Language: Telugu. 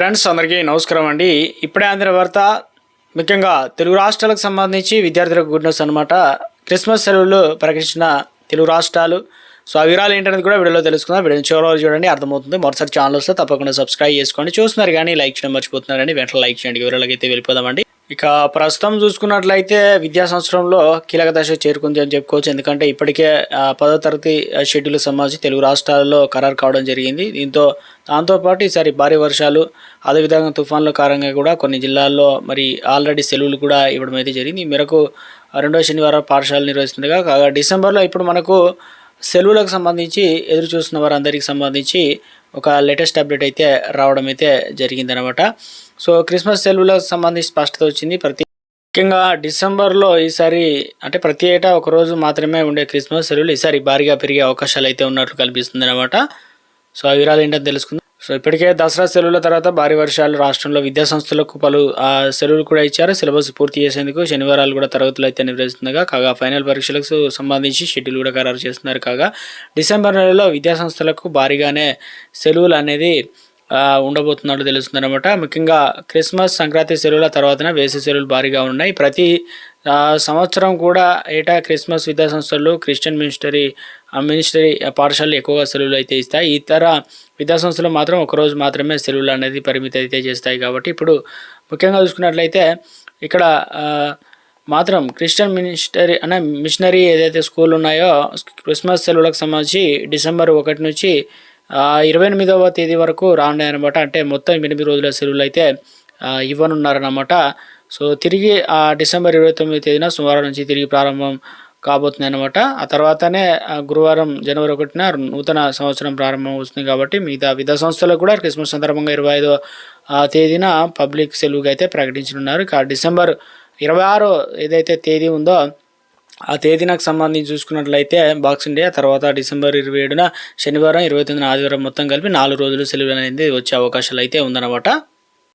ఫ్రెండ్స్ అందరికీ నమస్కారం అండి. ఇప్పుడే అందిన వార్త ముఖ్యంగా తెలుగు రాష్ట్రాలకు సంబంధించి విద్యార్థులకు గుడ్ న్యూస్ అనమాట క్రిస్మస్ సెలవులు ప్రకటించిన తెలుగు రాష్ట్రాలు. సో ఆ వివరాలు ఏంటనేది కూడా వీడియోలో తెలుసుకుందాం. వీడియో చివరి వరకు చూడండి అర్థమవుతుంది. మరోసారి ఛానల్ వస్తే తప్పకుండా సబ్స్క్రైబ్ చేసుకోండి. చూస్తున్నారు కానీ లైక్ చేయడం మర్చిపోతున్నారండి వెంటనే లైక్ చేయండి. వివరాలకైతే అయితే వెళ్ళిపోదామండి. ఇక ప్రస్తుతం చూసుకున్నట్లయితే విద్యా సంవత్సరంలో కీలక దశ చేరుకుంది అని చెప్పుకోవచ్చు. ఎందుకంటే ఇప్పటికే పదో తరగతి షెడ్యూల్ సంబంధించి తెలుగు రాష్ట్రాల్లో ఖరారు కావడం జరిగింది. దీంతో దాంతోపాటు ఈసారి భారీ వర్షాలు అదేవిధంగా తుఫాన్ల కారణంగా కూడా కొన్ని జిల్లాల్లో మరి ఆల్రెడీ సెలవులు కూడా ఇవ్వడం అయితే జరిగింది. ఈ మేరకు రెండో శనివారం పాఠశాలలు నిర్వహిస్తుండగా కాగా డిసెంబర్లో ఇప్పుడు మనకు సెలవులకు సంబంధించి ఎదురు చూస్తున్న వారందరికి సంబంధించి ఒక లేటెస్ట్ అప్డేట్ అయితే రావడం అయితే జరిగిందనమాట సో క్రిస్మస్ సెలవులకు సంబంధించి స్పష్టత వచ్చింది. ప్రతి ముఖ్యంగా డిసెంబర్లో ఈసారి అంటే ప్రతి ఏటా ఒక రోజు మాత్రమే ఉండే క్రిస్మస్ సెలవులు ఈసారి భారీగా పెరిగే అవకాశాలు అయితే ఉన్నట్లు కనిపిస్తుంది అనమాట సో ఆ వివరాలు ఏంటో తెలుసుకుందాం. సో ఇప్పటికే దసరా సెలవుల తర్వాత భారీ వర్షాలు రాష్ట్రంలో విద్యా సంస్థలకు పలు సెలవులు కూడా ఇచ్చారు. సిలబస్ పూర్తి చేసేందుకు శనివారాలు కూడా తరగతులు అయితే నిర్వహిస్తుండగా కాగా ఫైనల్ పరీక్షలకు సంబంధించి షెడ్యూల్ కూడా ఖరారు చేస్తున్నారు. కాగా డిసెంబర్ నెలలో విద్యా సంస్థలకు భారీగానే సెలవులు అనేది ఉండబోతున్నట్లు ఉండబోతున్నట్టు తెలుస్తుంది అనమాట ముఖ్యంగా క్రిస్మస్ సంక్రాంతి సెలవుల తర్వాతనే వేసవి సెలవులు భారీగా ఉన్నాయి. ప్రతి సంవత్సరం కూడా ఏటా క్రిస్మస్ విద్యా సంస్థలు క్రిస్టియన్ మినిస్టరీ మినిస్టరీ పాఠశాలలు ఎక్కువగా సెలవులు అయితే ఇస్తాయి. ఇతర విద్యా సంస్థలు మాత్రం ఒకరోజు మాత్రమే సెలవులు అనేది పరిమితి అయితే చేస్తాయి కాబట్టి ఇప్పుడు ముఖ్యంగా చూసుకున్నట్లయితే ఇక్కడ మాత్రం క్రిస్టియన్ మినిస్టరీ అనే మిషనరీ ఏదైతే స్కూల్ ఉన్నాయో క్రిస్మస్ సెలవులకు సంబంధించి డిసెంబర్ ఒకటి నుంచి ఇరవై ఎనిమిదవ తేదీ వరకు రానున్నాయి అనమాట అంటే మొత్తం ఎనిమిది రోజుల సెలవులు అయితే ఆ, ఇవ్వనున్నారన్నమాట. సో తిరిగి ఆ డిసెంబర్ ఇరవై తొమ్మిది తేదీన సోమవారం నుంచి తిరిగి ప్రారంభం కాబోతుంది అనమాట ఆ తర్వాతనే గురువారం జనవరి ఒకటిన నూతన సంవత్సరం ప్రారంభం అవుతుంది కాబట్టి మిగతా విద్యా సంస్థలకు కూడా క్రిస్మస్ సందర్భంగా ఇరవై ఐదో తేదీన పబ్లిక్ సెలవుగా అయితే ప్రకటించనున్నారు. ఇక డిసెంబర్ ఇరవై ఆరో ఏదైతే తేదీ ఉందో ఆ తేదీనకు సంబంధించి చూసుకున్నట్లయితే బాక్సింగ్ డే తర్వాత డిసెంబర్ ఇరవై ఏడున శనివారం ఇరవై తొమ్మిదిన ఆదివారం మొత్తం కలిపి నాలుగు రోజులు సెలవు అనేది వచ్చే అవకాశాలు అయితే ఉందన్నమాట.